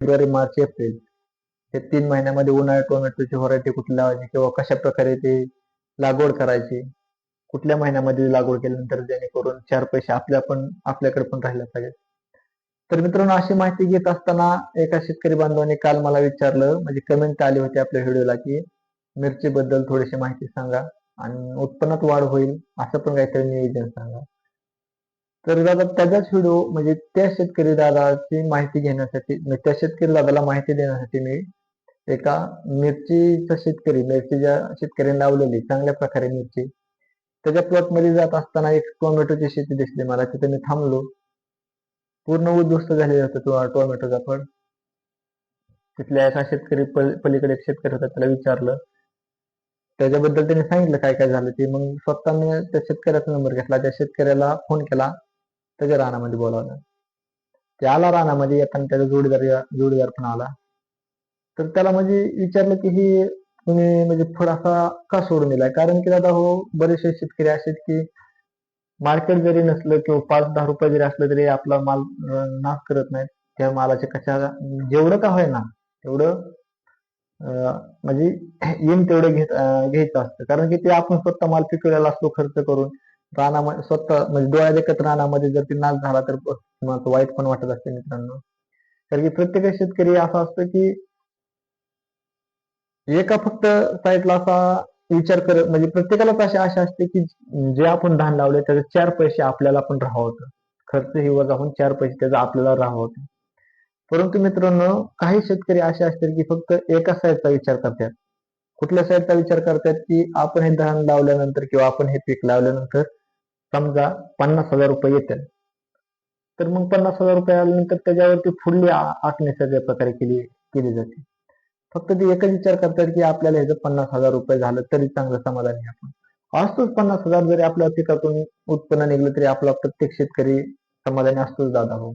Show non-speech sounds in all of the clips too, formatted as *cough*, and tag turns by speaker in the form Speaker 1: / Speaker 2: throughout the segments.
Speaker 1: February March April. हे तीन महिन्यामध्ये उन्हाळ्यात टोमॅटोची व्हरायटी कुठली लावायची किंवा कशा प्रकारे ते लागवड करायची कुठल्या महिन्यामध्ये लागवड केल्यानंतर जेणेकरून चार पैसे आपल्या पण आपल्याकडे पण राहिले पाहिजेत. तर मित्रांनो अशी माहिती घेत असताना एका शेतकरी बांधवाने काल मला विचारलं म्हणजे कमेंट आली होती आपल्या व्हिडिओला की मिरची बद्दल थोडीशी माहिती सांगा आणि उत्पन्नात वाढ होईल असं पण काहीतरी नियोजन सांगा. तर दादा त्याचाच व्हिडिओ म्हणजे त्या शेतकरी दादाची माहिती घेण्यासाठी म्हणजे त्या शेतकरी दादाला माहिती देण्यासाठी मी एका मिरचीचा शेतकरी मिरची ज्या शेतकऱ्याने लावलेली चांगल्या प्रकारे मिरची. त्याच्या प्लॉटमध्ये जात असताना एक टोमॅटोची शेती दिसली मला तिथे मी थांबलो. पूर्ण उद्ध्वस्त झालेला होता तो टोमॅटोचा फळ. तिथल्या एका शेतकरी पल- पलीकडे एक शेतकरी होता त्याला विचारलं. त्याच्याबद्दल त्याने सांगितलं काय काय झालं ते. मग स्वतः मी त्या शेतकऱ्याचा नंबर घेतला. त्या शेतकऱ्याला फोन केला. त्याच्या रानामध्ये बोलावलं. ते आला रानामध्ये येताना त्याचा जोडीदार जोडीदार पण आला. तर त्याला म्हणजे विचारलं की ही तुम्ही म्हणजे फळ असा का सोडून दिलाय? कारण की दादा हो बरेचसे शेतकरी असे की मार्केट जरी नसलं किंवा पाच दहा रुपये जरी असलं तरी आपला माल नाश करत नाहीत. त्या मालाचे कशा जेवढं का होईना तेवढं म्हणजे येईन तेवढं घेत घ्यायचं असतं. कारण की ते आपण स्वतः माल पिकवलेला असतो खर्च करून. रानामध्ये स्वतः म्हणजे डोळ्या देखत रानामध्ये जर ती नाश झाला तर वाईट पण वाटत असते मित्रांनो. कारण की प्रत्येक शेतकरी असा असतो की एका फक्त साईडला असा विचार करत म्हणजे प्रत्येकालाच अशी आशा असते की जे आपण धान लावले त्याचे चार पैसे आपल्याला पण राहावं खर्च ही वजा चार पैसे त्याचा आपल्याला राहावं परंतु मित्रांनो काही शेतकरी असे असतात की फक्त एका साईडचा विचार करतात. कुठल्या साईडचा विचार करतात की आपण हे धान लावल्यानंतर किंवा आपण हे पीक लावल्यानंतर समजा पन्नास हजार रुपये येतील. तर मग पन्नास हजार रुपये आल्यानंतर त्याच्यावरती फुडली आखणी सगळ्या प्रकारे केली केली जाते. फक्त ते एकच विचार करतात की आपल्याला ह्याचं पन्नास हजार रुपये झालं तरी चांगलं समाधानी आपण. असतोच पन्नास हजार जरी आपल्या पिकातून उत्पन्न निघलं तरी आपला प्रत्येक शेतकरी समाधानी असतोच दादा हो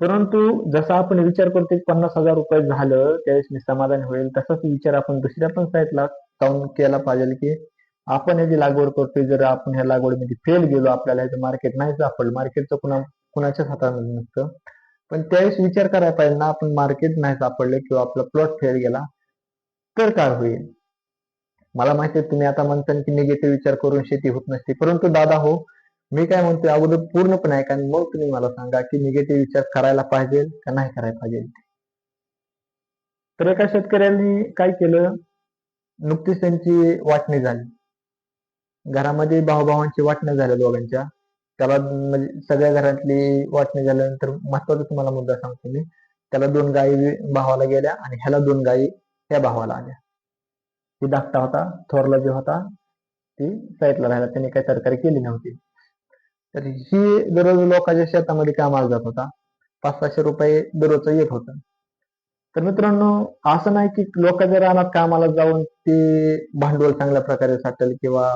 Speaker 1: परंतु जसा आपण विचार करतो की पन्नास हजार रुपये झालं त्यावेळेस मी समाधानी होईल तसाच विचार आपण दुसऱ्या पण साईडला जाऊन केला पाहिजे की आपण याची लागवड करतोय जर आपण ह्या लागवडीमध्ये फेल गेलो आपल्याला याचं मार्केट नाही सापडलं मार्केटचं कुणा कुणाच्याच हातामध्ये नसतं पण त्यावेळेस विचार करायला पाहिजे ना आपण मार्केट नाही सापडलं किंवा आपला प्लॉट फेल गेला तर काय होईल? मला माहिती आहे तुम्ही आता म्हणता की निगेटिव्ह विचार करून शेती होत नसते. परंतु दादा हो मी काय म्हणतोय अगोदर पूर्णपणे ऐका आणि मग तुम्ही मला सांगा की निगेटिव्ह विचार करायला पाहिजे का नाही करायला पाहिजे? तर एका शेतकऱ्यांनी काय केलं? नुकतीच त्यांची वाटणी झाली. घरामध्ये भाऊभावांची वाटणं झाल्या दोघांच्या. त्याला म्हणजे सगळ्या घरातली वाटणी झाल्यानंतर महत्त्वाचा तुम्हाला मुद्दा सांगतो मी. त्याला दोन गायी भावाला गेल्या आणि ह्याला दोन गायी त्या भावाला आल्या. ती धाकटा होता थोरला जो होता ती साईडला राहिला. त्याने काही सरकारी केली नव्हती. तर ही दररोज लोकांच्या शेतामध्ये कामाला जात होता. पाच सहाशे रुपये दररोजचं येत होतं. तर मित्रांनो असं नाही की लोकांच्या रानात कामाला जाऊन ते भांडवल चांगल्या प्रकारे साठेल किंवा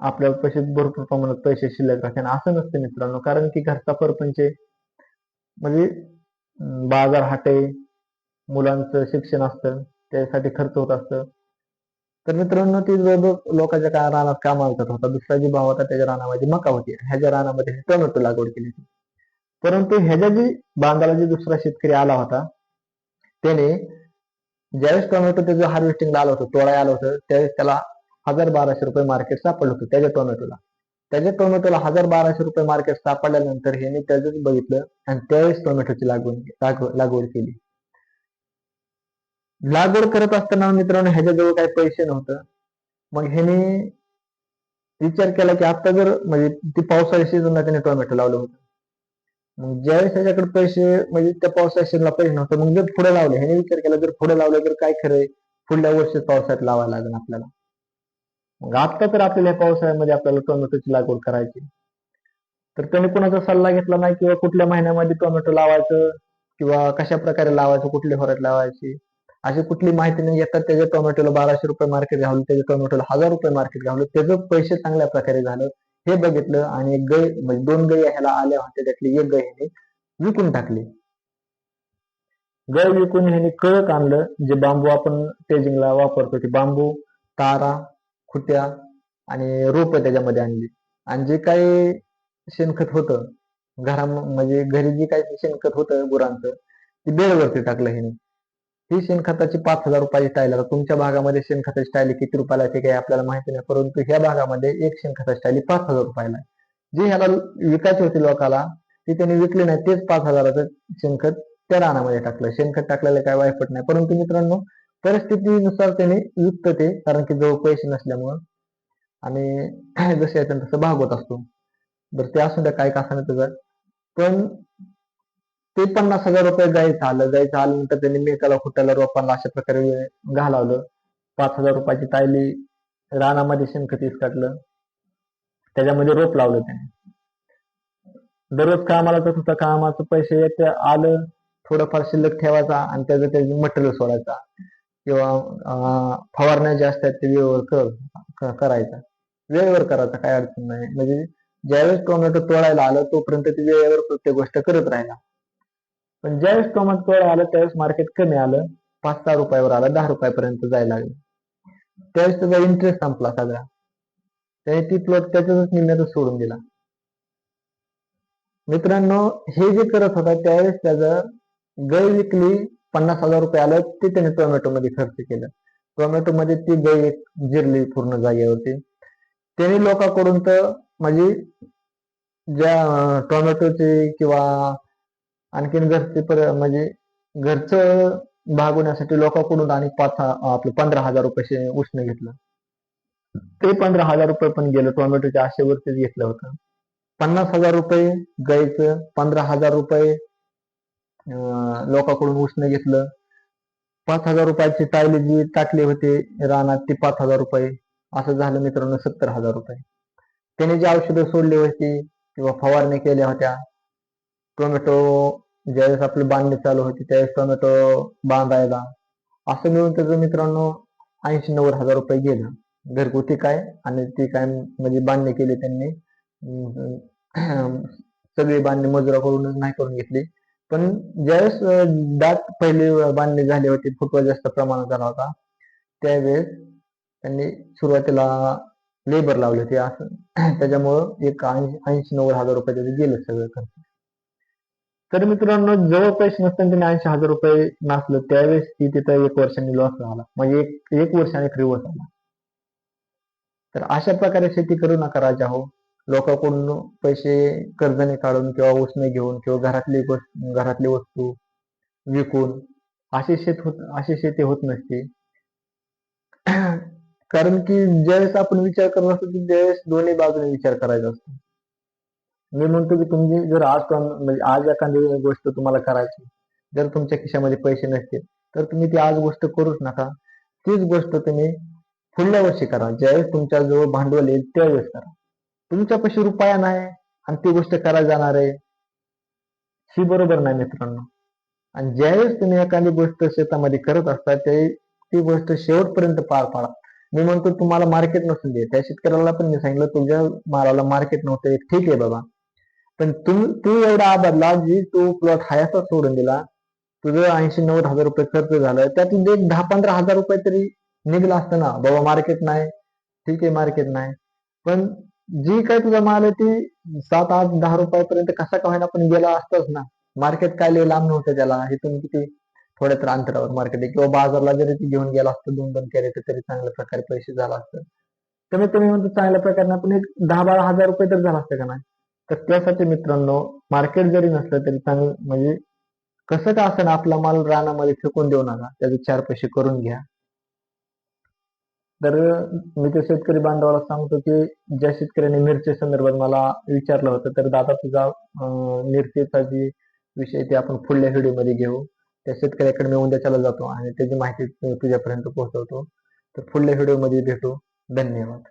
Speaker 1: आपल्या पैसे भरपूर प्रमाणात पैसे शिल्लक राहतील असं नसतं मित्रांनो कारण की घरचा परपंच म्हणजे बाजार हाटे मुलांचं शिक्षण असतं त्यासाठी खर्च होत असतं. तर मित्रांनो ती जवळजवळ लोकांच्या का रानात कामाला जात होता. दुसरा जी भाव होता त्याच्या रानामध्ये मका होती. ह्याच्या रानामध्ये टोमॅटो लागवड केली होती. परंतु ह्याच्या जी बांधाला जी दुसरा शेतकरी आला होता त्याने ज्यावेळेस टोमॅटो त्याचं हार्वेस्टिंगला आलं होतं तोडाय आलं होतं त्यावेळेस त्याला हजार बाराशे रुपये मार्केट सापडलं होतं त्याच्या टोमॅटोला. त्याच्या टोमॅटोला हजार बाराशे रुपये मार्केट सापडल्यानंतर ह्याने त्याच बघितलं आणि त्यावेळेस टोमॅटोची लागवड लागवड लागवड केली. लागवड करत असताना मित्रांनो ह्याच्याजवळ काही पैसे नव्हतं. मग ह्याने विचार केला की आता जर म्हणजे ती पावसाळी सीझनला त्याने टोमॅटो लावलं होतं. मग ज्यावेळेस त्याच्याकडे पैसे म्हणजे त्या पावसाळ्या सीझनला पैसे नव्हतं मग जर पुढे लावले ह्याने विचार केला जर पुढे लावलं तर काय खरंय पुढल्या वर्षी पावसाळ्यात लावायला लागेल आपल्याला. मग आता तर आपल्याला पावसाळ्यामध्ये आपल्याला टोमॅटोची लागवड करायची तर त्याने कोणाचा सल्ला घेतला नाही किंवा कुठल्या महिन्यामध्ये टोमॅटो लावायचं किंवा कशा प्रकारे लावायचं कुठली फरक लावायची? अशी कुठली माहिती नाही. येतात त्याच्या टोमॅटोला बाराशे रुपये मार्केट घालून त्याच्या टोमॅटोला हजार रुपये मार्केट घालून त्याचं पैसे चांगल्या प्रकारे झालं. हे बघितलं आणि एक गय म्हणजे दोन गय ह्याला आल्या होत्या त्यातली एक गय ह्याने विकून टाकली. गय विकून ह्याने कळक आणलं. जे बांबू आपण टेजिंगला वापरतो ते बांबू तारा खुट्या आणि रोप त्याच्यामध्ये आणली. आणि जे काही शेणखत होतं घरा म्हणजे घरी जे काही शेणखत होतं गुरांचं ती बेडवरती टाकलं हिने. ही शेणखताची पाच हजार रुपयाची टाईल आता तुमच्या भागामध्ये शेणखताची टाईल किती रुपयाला ते काही आपल्याला माहिती नाही. परंतु ह्या भागामध्ये एक शेणखताची स्टाईल पाच हजार रुपयाला जे ह्याला विकायचे होते लोकाला ते त्यांनी विकले नाही. तेच पाच हजाराचं शेणखत त्या रानामध्ये टाकलं. शेणखत टाकलेलं काय वायफट नाही. परंतु मित्रांनो परिस्थितीनुसार त्याने विकत ते कारण की जवळ पैसे नसल्यामुळं. आणि *clears throat* जसे आहे तसं भागवत असतो. बरं ते असू द्या काय कासाने असं त्याचं पण ते पन्नास हजार रुपये जायचं आलं जायचं आल्यानंतर त्यांनी मेकाला फुटायला रोपांना अशा प्रकारे घालावलं. पाच हजार रुपयाची तायली रानामध्ये शेणखत काढलं. त्याच्यामध्ये रोप लावलं त्याने. दररोज कामाला तर होतं कामाचं पैसे येते आलं. थोडंफार शिल्लक ठेवायचा आणि त्याचं त्याचं मटेरियल सोडायचा. किंवा अं, फवारण्या ज्या असतात ते वेळेवर कर करायचा. वेळेवर करायचा काय अडचण नाही. म्हणजे ज्यावेळेस टोमॅटो तोडायला आलं तोपर्यंत ते वेळेवर प्रत्येक गोष्ट करत राहिला. पण ज्यावेळेस टोमॅटो तोडायला आलं त्यावेळेस मार्केट कमी आलं. पाच सहा रुपयावर आलं दहा रुपयापर्यंत जायला लागलं. त्यावेळेस त्याचा इंटरेस्ट संपला सगळा. त्याने ती प्लॉट त्याच्यातच निम्म्यातच सोडून दिला. मित्रांनो हे जे करत होता त्यावेळेस त्याचं गाय विकली पन्नास हजार रुपये आलं ते त्याने टोमॅटो मध्ये खर्च केलं. टोमॅटो मध्ये ती गाय एक जिरली पूर्ण जागेवरती. त्याने लोकांकडून तर म्हणजे ज्या टोमॅटोचे किंवा आणखीन घरचे पर म्हणजे घरचं भागवण्यासाठी लोकांकडून आणि पाच आपलं पंधरा हजार रुपये उष्ण घेतलं. ते पंधरा हजार रुपये पण गेलं टोमॅटोच्या आशेवरतीच घेतलं होतं. पन्नास हजार रुपये गायचं पंधरा हजार रुपये लोकांकडून उष्ण घेतलं. पाच हजार रुपयाची टायले जी टाकले होते रानात ते पाच हजार रुपये. असं झालं मित्रांनो सत्तर हजार रुपये. त्याने जी औषधं सोडली होती किंवा फवारणी केल्या होत्या टोमॅटो ज्यावेळेस आपली बांधणी चालू होती त्यावेळेस टोमॅटो बांधायला. असं मिळून त्याचं मित्रांनो ऐंशी नव्वद हजार रुपये गेलं. घरगुती काय आणि ती काय म्हणजे बांधणी केली त्यांनी. अं, *clears throat* सगळी बांधणी मजुराकडूनच नाही करून घेतली. पण ज्यावेळेस दात पहिले बांधले बांधणी होते फुटवा जास्त प्रमाणात झाला होता त्यावेळेस त्यांनी सुरुवातीला लेबर लावले ते असं. *clears throat* त्याच्यामुळं एक ऐंशी नव्वद हजार रुपये त्याचे गेले सगळं खर्च. तर मित्रांनो जवळ पैसे नसताना त्यांनी ऐंशी हजार रुपये नाचलं त्यावेळेस ती तिथं एक वर्षांनी लॉस झाला. म्हणजे एक एक वर्षाने रिवर्स आला तर अशा प्रकारे शेती करू नका राजा हो. लोकांकडून पैसे कर्जाने काढून किंवा उसने घेऊन किंवा घरातली गोष्ट घरातली वस्तू विकून अशी शेत होत अशी शेती होत नसते. *clears throat* कारण की ज्यावेळेस आपण विचार करत असतो की त्यावेळेस दोन्ही बाजूने विचार करायचा असतो. मी म्हणतो की तुम्ही जर आज म्हणजे आज एखादी गोष्ट तुम्हाला करायची जर तुमच्या खिशामध्ये पैसे नसतील तर तुम्ही ती आज गोष्ट करूच नका. तीच गोष्ट तुम्ही पुढल्या वर्षी करा. ज्यावेळेस तुमच्या जवळ भांडवल येईल त्यावेळेस करा. तुमच्यापाशी रुपया नाही आणि ती गोष्ट करायला जाणार आहे. ही बरोबर नाही मित्रांनो. आणि ज्यावेळेस तुम्ही एखादी गोष्ट शेतामध्ये करत असता ते ती गोष्ट शेवटपर्यंत पार पाडा. मी म्हणतो तुम्हाला मार्केट नसून दे. त्या शेतकऱ्याला पण मी सांगितलं तुझ्या मालाला मार्केट नव्हतं. ठीक आहे बाबा. पण तू तू एवढा आबादला जी तू प्लॉट हायसा सोडून दिला तुझं ऐंशी नव्वद हजार रुपये खर्च झाला त्यातून एक दहा पंधरा हजार रुपये तरी निघला असतं ना. बाबा मार्केट नाही. ठीक आहे मार्केट नाही. पण जी काय तुझा माल आहे ती सात आठ दहा रुपयापर्यंत कसा का होईना पण गेला असतोच ना. मार्केट काय लय लांब नव्हतं त्याला. इथून किती थोड्या तर अंतरावर मार्केट आहे. किंवा बाजारला जरी ती घेऊन गेला असतं दोन दोन कॅरेट तरी चांगल्या प्रकारे पैसे झाला असतं. कमीत कमी म्हणतो चांगल्या प्रकारे आपण एक दहा बारा हजार रुपये तर झाला असतं का नाही? तर त्यासाठी मित्रांनो मार्केट जरी नसलं तरी चांगलं म्हणजे कसं का असं आपला माल रानामध्ये फेकून देऊ नका. त्याचे चार पैसे करून घ्या. तर मी तो शेतकरी बांधवाला सांगतो की ज्या शेतकऱ्यांनी मिरची संदर्भात मला विचारलं होतं तर दादा तुझा मिरचीचा जी विषय ते आपण पुढल्या व्हिडिओमध्ये घेऊ. त्या शेतकऱ्याकडे मी उद्याच्याला जातो आणि त्याची माहिती तुझ्यापर्यंत पोहोचवतो. तर पुढल्या व्हिडिओमध्ये भेटू. धन्यवाद.